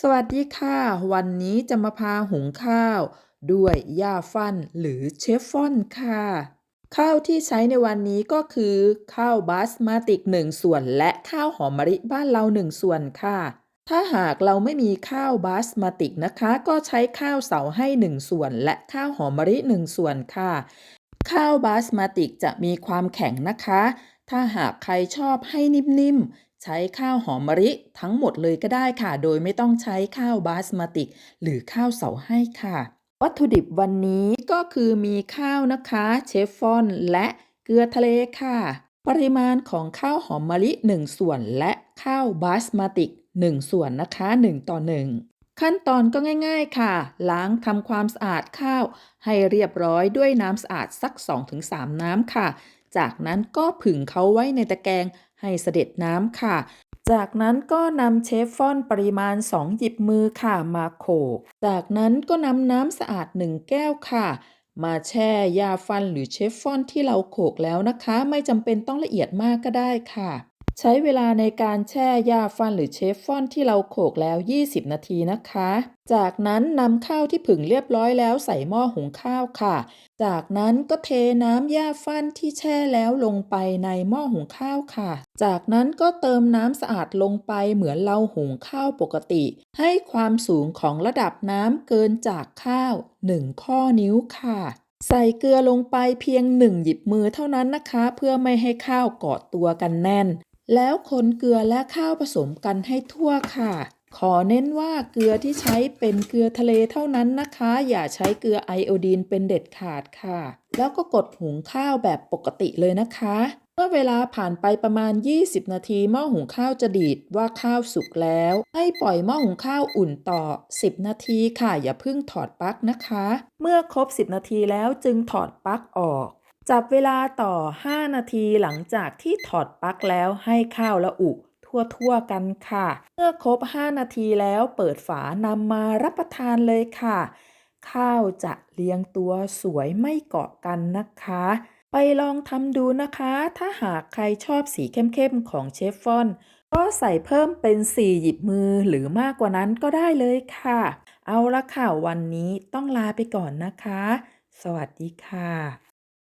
สวัสดีค่ะ วันนี้จะมาพาหุงข้าว ด้วยย่าฟันหรือเชฟฟอนค่ะ ข้าวที่ใช้ในวันนี้ก็คือ ข้าวบาสมาติก 1 ส่วน และข้าวหอมมะลิบ้านเรา 1 ส่วนค่ะ ถ้าหากเราไม่มีข้าวบาสมาติกนะคะ ก็ใช้ข้าวเสาให้ 1 ส่วน และข้าวหอมมะลิ1ส่วนค่ะ ข้าวบาสมาติกจะมีความแข็งนะคะ ถ้าหากใครชอบให้นิ่มๆ ใช้ข้าวหอมมะลิทั้งหมดเลยก็ได้ค่ะ โดยไม่ต้องใช้ข้าวบาสมาติก หรือข้าวเสาให้ค่ะ วัตถุดิบวันนี้ก็คือมีข้าวนะคะ เชฟฟอน และเกลือทะเลค่ะ ปริมาณของข้าวหอมมะลิ 1 ส่วน และข้าวบาสมาติก 1 ส่วนนะคะ 1 ต่อ 1ขั้นตอนก็ง่าย ๆ ค่ะ ล้างทำความสะอาดข้าว ให้เรียบร้อยด้วยน้ำสะอาดสัก 2-3 น้ำค่ะ จากนั้นก็ผึ่งเขาไว้ในตะแกรง ให้เสด็จน้ำค่ะ จากนั้นก็นำเชฟฟ่อนปริมาณ 2 หยิบมือค่ะมาโขลกจากนั้นก็นำน้ำสะอาด 1 แก้วค่ะ มาแช่ยาฟันหรือเชฟฟ่อนที่เราโขลกแล้วนะคะ ไม่จำเป็นต้องละเอียดมากก็ได้ค่ะ ใช้เวลาในการแช่ยาฟันหรือเชฟฟอนที่เราโขกแล้ว 20 นาทีนะคะ จากนั้นนำข้าวที่ผึ่งเรียบร้อยแล้วใส่หม้อหุงข้าวค่ะ จากนั้นก็เทน้ำยาฟันที่แช่แล้วลงไปในหม้อหุงข้าวค่ะ จากนั้นก็เติมน้ำสะอาดลงไปเหมือนเราหุงข้าวปกติ ให้ความสูงของระดับน้ำเกินจากข้าว 1 ข้อนิ้วค่ะใส่เกลือลงไปเพียง1หยิบมือเท่านั้นนะคะ เพื่อไม่ให้ข้าวเกาะตัวกันแน่น แล้วคนเกลือและข้าวผสมกันให้ทั่วค่ะ ขอเน้นว่าเกลือที่ใช้เป็นเกลือทะเลเท่านั้นนะคะ อย่าใช้เกลือไอโอดีนเป็นเด็ดขาดค่ะ แล้วก็กดหุงข้าวแบบปกติเลยนะคะ เมื่อเวลาผ่านไปประมาณ 20 นาทีหม้อหุงข้าวจะดีดว่าข้าวสุกแล้ว ให้ปล่อยหม้อหุงข้าวอุ่นต่อ 10 นาทีค่ะ อย่าเพิ่งถอดปลั๊กนะคะ เมื่อครบ 10 นาทีแล้วจึงถอดปลั๊กออก จับเวลาต่อ 5 นาทีหลังจากที่ถอดปลั๊กแล้วให้ข้าวละอุทั่วๆกันค่ะ เมื่อครบ 5 นาทีแล้วเปิดฝานำมารับประทานเลยค่ะ ข้าวจะเรียงตัวสวยไม่เกาะกันนะคะ ไปลองทำดูนะคะ ถ้าหากใครชอบสีเข้มๆของเชฟฟอน ก็ใส่เพิ่มเป็น 4 หยิบมือหรือมากกว่านั้นก็ได้เลยค่ะ เอาละค่ะวันนี้ต้องลาไปก่อนนะคะ สวัสดีค่ะ